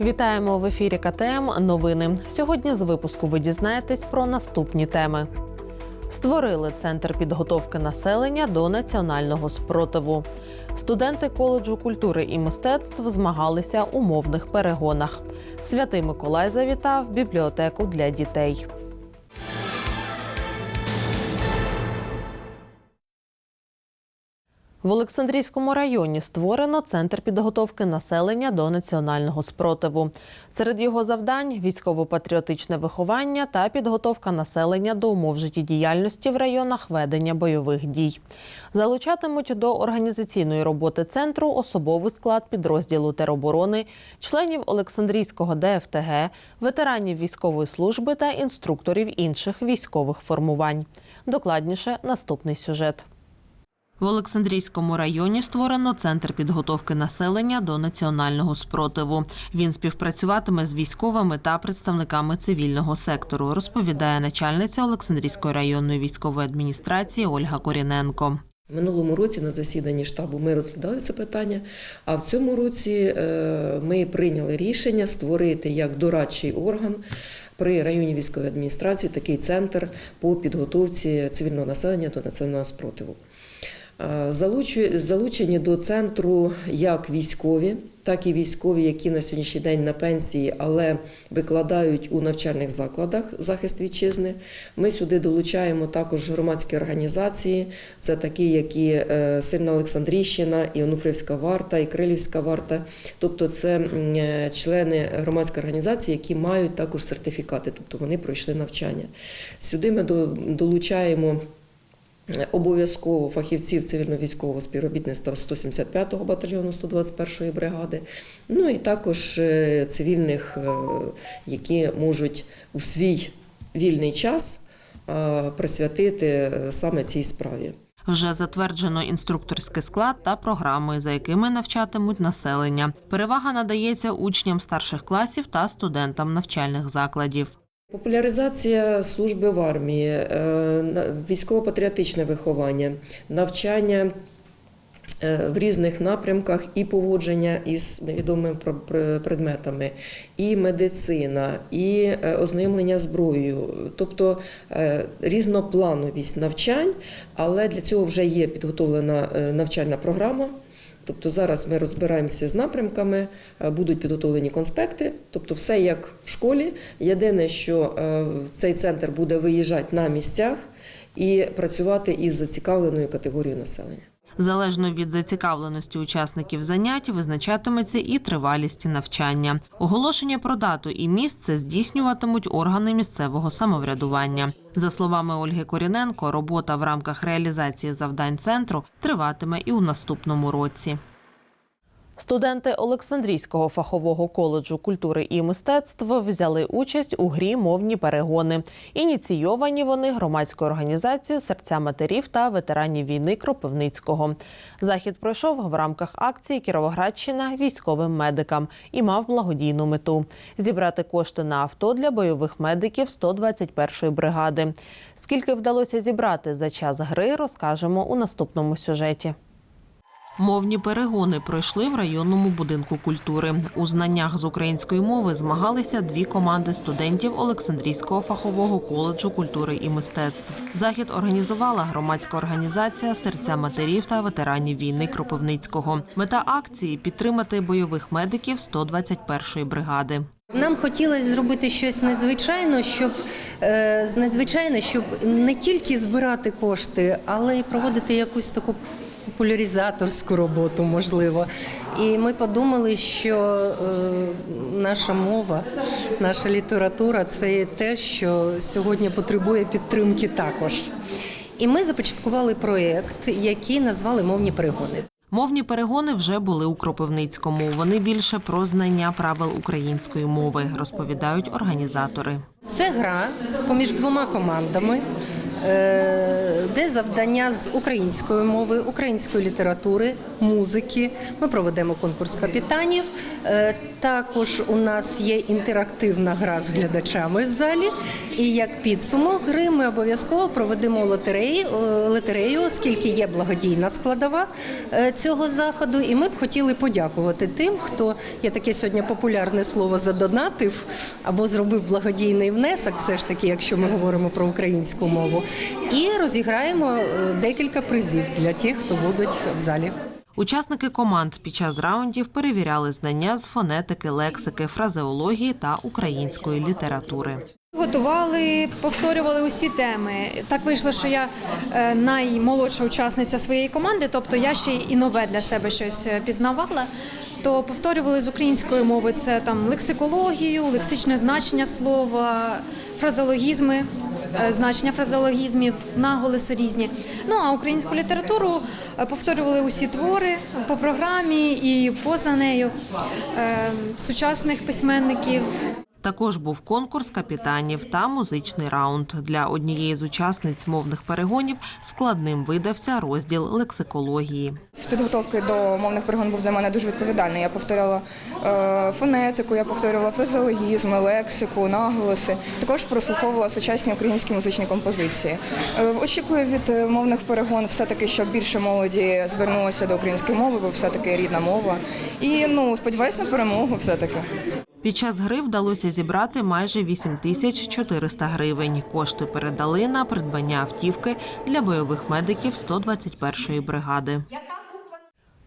Вітаємо в ефірі КТМ. Новини. Сьогодні з випуску ви дізнаєтесь про наступні теми. Створили центр підготовки населення до національного спротиву. Студенти коледжу культури і мистецтв змагалися у мовних перегонах. Святий Миколай завітав бібліотеку для дітей. В Олександрійському районі створено центр підготовки населення до національного спротиву. Серед його завдань військово-патріотичне виховання та підготовка населення до умов життєдіяльності в районах ведення бойових дій. Залучатимуть до організаційної роботи центру особовий склад підрозділу тероборони, членів Олександрійського ДФТГ, ветеранів військової служби та інструкторів інших військових формувань. Докладніше наступний сюжет. В Олександрійському районі створено центр підготовки населення до національного спротиву. Він співпрацюватиме з військовими та представниками цивільного сектору, розповідає начальниця Олександрійської районної військової адміністрації Ольга Коріненко. Минулому році на засіданні штабу ми розглядали це питання. А в цьому році е, ми прийняли рішення створити як дорадчий орган при районній військовій адміністрації такий центр по підготовці цивільного населення до національного спротиву. Залучені до центру як військові, так і військові, які на сьогоднішній день на пенсії, але викладають у навчальних закладах захист вітчизни. Ми сюди долучаємо також громадські організації, це такі, як і е, Сильна Олександрійщина, і Онуфрівська варта, і Крилівська варта. Тобто це е, члени громадської організації, які мають також сертифікати, тобто вони пройшли навчання. Сюди ми долучаємо. Обов'язково фахівців цивільно-військового співробітництва 175-го батальйону 121-ї бригади, ну і також е, цивільних, е, які можуть у свій вільний час е, присвятити саме цій справі. Вже затверджено інструкторський склад та програми, за якими навчатимуть населення. Перевага надається учням старших класів та студентам навчальних закладів. Популяризація служби в армії, е, військово-патріотичне виховання, навчання е, в різних напрямках і поводження із невідомими предметами, і медицина, і е, ознайомлення зброєю, тобто різноплановість навчань, але для цього вже є підготовлена навчальна програма. Тобто зараз ми розбираємося з напрямками, е, будуть підготовлені конспекти, тобто все як в школі. Єдине, що е, цей центр буде виїжджати на місцях і працювати із зацікавленою категорією населення. Залежно від зацікавленості учасників занять визначатиметься і тривалість навчання. Оголошення про дату і місце здійснюватимуть органи місцевого самоврядування. За словами Ольги Коріненко, робота в рамках реалізації завдань центру триватиме і у наступному році. Студенти Олександрійського фахового коледжу культури і мистецтв взяли участь у грі мовні перегони. Ініційовані вони громадською організацією серця матерів та ветеранів війни Кропивницького. Захід пройшов в рамках акції Кіровоградщина військовим медикам і мав благодійну мету зібрати кошти на авто для бойових медиків 121-ї бригади. Скільки вдалося зібрати за час гри, розкажемо у наступному сюжеті. Мовні перегони пройшли в районному будинку культури. У знаннях з української мови змагалися дві команди студентів Олександрійського фахового коледжу культури і мистецтв. Захід організувала громадська організація Серця матерів та ветеранів війни Кропивницького. Мета акції підтримати бойових медиків 121-ї бригади. Нам хотілося зробити щось надзвичайне, щоб е, надзвичайне, щоб не тільки збирати кошти, але й проводити якусь таку популяризаторську роботу, можливо. І ми подумали, що е, наша мова, наша література це те, що сьогодні потребує підтримки також. І ми започаткували проєкт, який назвали Мовні перегони. Мовні перегони вже були у Кропивницькому. Вони більше про знання правил української мови, розповідають організатори. Це гра поміж двома командами, де завдання з української мови, української літератури, музики. Ми проведемо конкурс капітанів. Е, Також у нас є інтерактивна гра з глядачами в залі. І як підсумок гри ми обов'язково проведемо лотереї, е, лотерею, оскільки є благодійна складова е, цього заходу. І ми б хотіли подякувати тим, хто є таке сьогодні популярне слово задонатив або зробив благодійний внесок, все ж таки, якщо ми говоримо про українську мову. І розіграємо е, декілька призів для тих, хто будуть в залі. Учасники команд під час раундів перевіряли знання з фонетики, лексики, фразеології та української літератури. Готували, повторювали усі теми. Так вийшло, що я е, наймолодша учасниця своєї команди, тобто я ще і нове для себе щось е, пізнавала. То повторювали з української мови це там лексикологію, лексичне значення слова, фразеологізми, е, значення фразеологізмів, наголоси різні. Ну а українську літературу е, повторювали усі твори по програмі і поза нею е, сучасних письменників. Також був конкурс капітанів та музичний раунд. Для однієї з учасниць мовних перегонів складним видався розділ лексикології. З підготовки до мовних перегон був для мене дуже відповідальний. Я повторяла е, фонетику, я повторювала фразеологізми, лексику, наголоси. Також прослуховувала сучасні українські музичні композиції. Е, очікую від е, мовних перегон все-таки, щоб більше молоді звернулося до української мови, бо все-таки рідна мова. І ну сподіваюся на перемогу все-таки. Під час гри вдалося зібрати майже 8 тисяч 400 гривень. Кошти передали на придбання автівки для бойових медиків 121-ї бригади.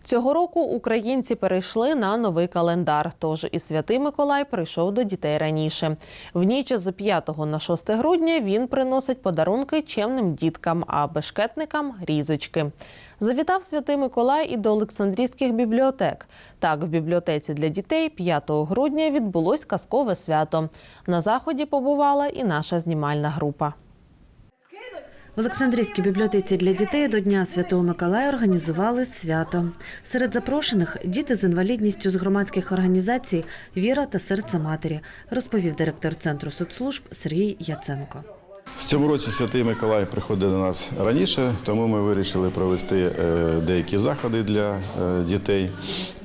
Цього року українці перейшли на новий календар. Тож і святий Миколай прийшов до дітей раніше. В ніч з 5 на 6 грудня він приносить подарунки чемним діткам, а бешкетникам різочки. Завітав святий Миколай і до Олександрійських бібліотек. Так, в бібліотеці для дітей 5 грудня відбулось казкове свято. На заході побувала і наша знімальна група. Олександрійській бібліотеці для дітей до Дня Святого Миколая організували свято. Серед запрошених діти з інвалідністю з громадських організацій Віра та серце матері, розповів директор центру соцслужб Сергій Яценко. В цьому році Святий Миколай приходить до нас раніше, тому ми вирішили провести е, деякі заходи для е, дітей,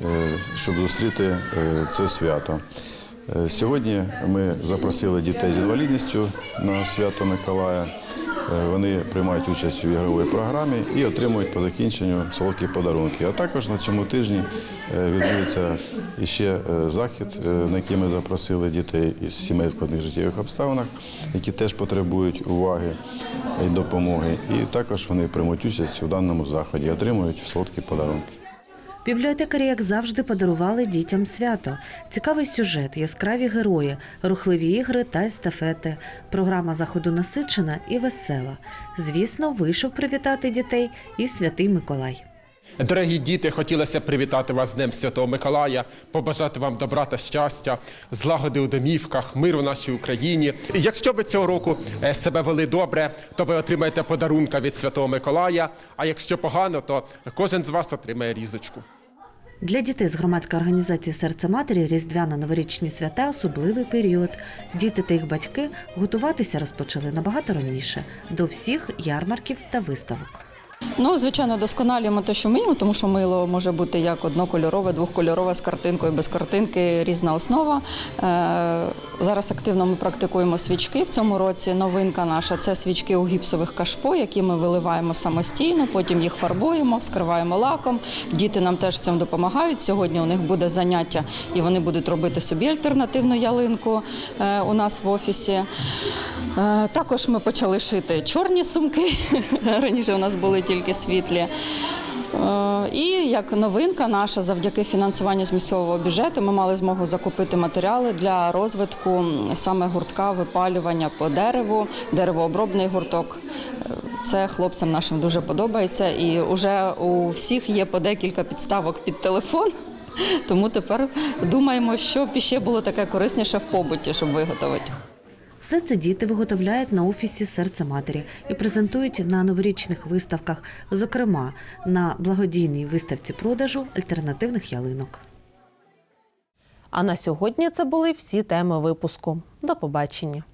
е, щоб зустріти це свято. Сьогодні ми запросили дітей з інвалідністю на свято Миколая. Е, Вони приймають участь у ігровій програмі і отримують по закінченню солодкі подарунки. А також на цьому тижні е, відбудеться іще е, захід, на який ми запросили дітей із сімей в складних життєвих обставинах, які теж потребують уваги і допомоги. І також вони приймуть участь у даному заході, отримують солодкі подарунки. Бібліотекарі, як завжди, подарували дітям свято. Цікавий сюжет, яскраві герої, рухливі ігри та естафети. Програма заходу насичена і весела. Звісно, вийшов привітати дітей і святий Миколай. Дорогі діти, хотілося привітати вас з Днем Святого Миколая, побажати вам добра та щастя, злагоди у домівках, миру в нашій Україні. Якщо ви цього року е, себе вели добре, то ви отримаєте подарунка від Святого Миколая. А якщо погано, то кожен з вас отримає різочку. Для дітей з громадської організації Серце матері різдвяно-новорічні свята особливий період. Діти та їх батьки готуватися розпочали набагато раніше до всіх ярмарків та виставок. Ну, звичайно, досконалюємо те, що вміємо, тому що мило може бути як однокольорове, двохкольорове з картинкою, без картинки, різна основа. Е, Зараз активно ми практикуємо свічки. В цьому році новинка наша це свічки у гіпсових кашпо, які ми виливаємо самостійно, потім їх фарбуємо, вскриваємо лаком. Діти нам теж в цьому допомагають. Сьогодні у них буде заняття, і вони будуть робити собі альтернативну ялинку е, у нас в офісі. Е, Також ми почали шити чорні сумки. Раніше у нас були тільки світлі. Е, І як новинка наша, завдяки фінансуванню з місцевого бюджету, ми мали змогу закупити матеріали для розвитку саме гуртка випалювання по дереву, деревообробний гурток. Е, Це хлопцям нашим дуже подобається, і вже у всіх є по декілька підставок під телефон. Тому тепер думаємо, що б ще було таке корисніше в побуті, щоб виготовити. Все це діти виготовляють на офісі серце матері і презентують на новорічних виставках, зокрема на благодійній виставці продажу альтернативних ялинок. А на сьогодні це були всі теми випуску. До побачення.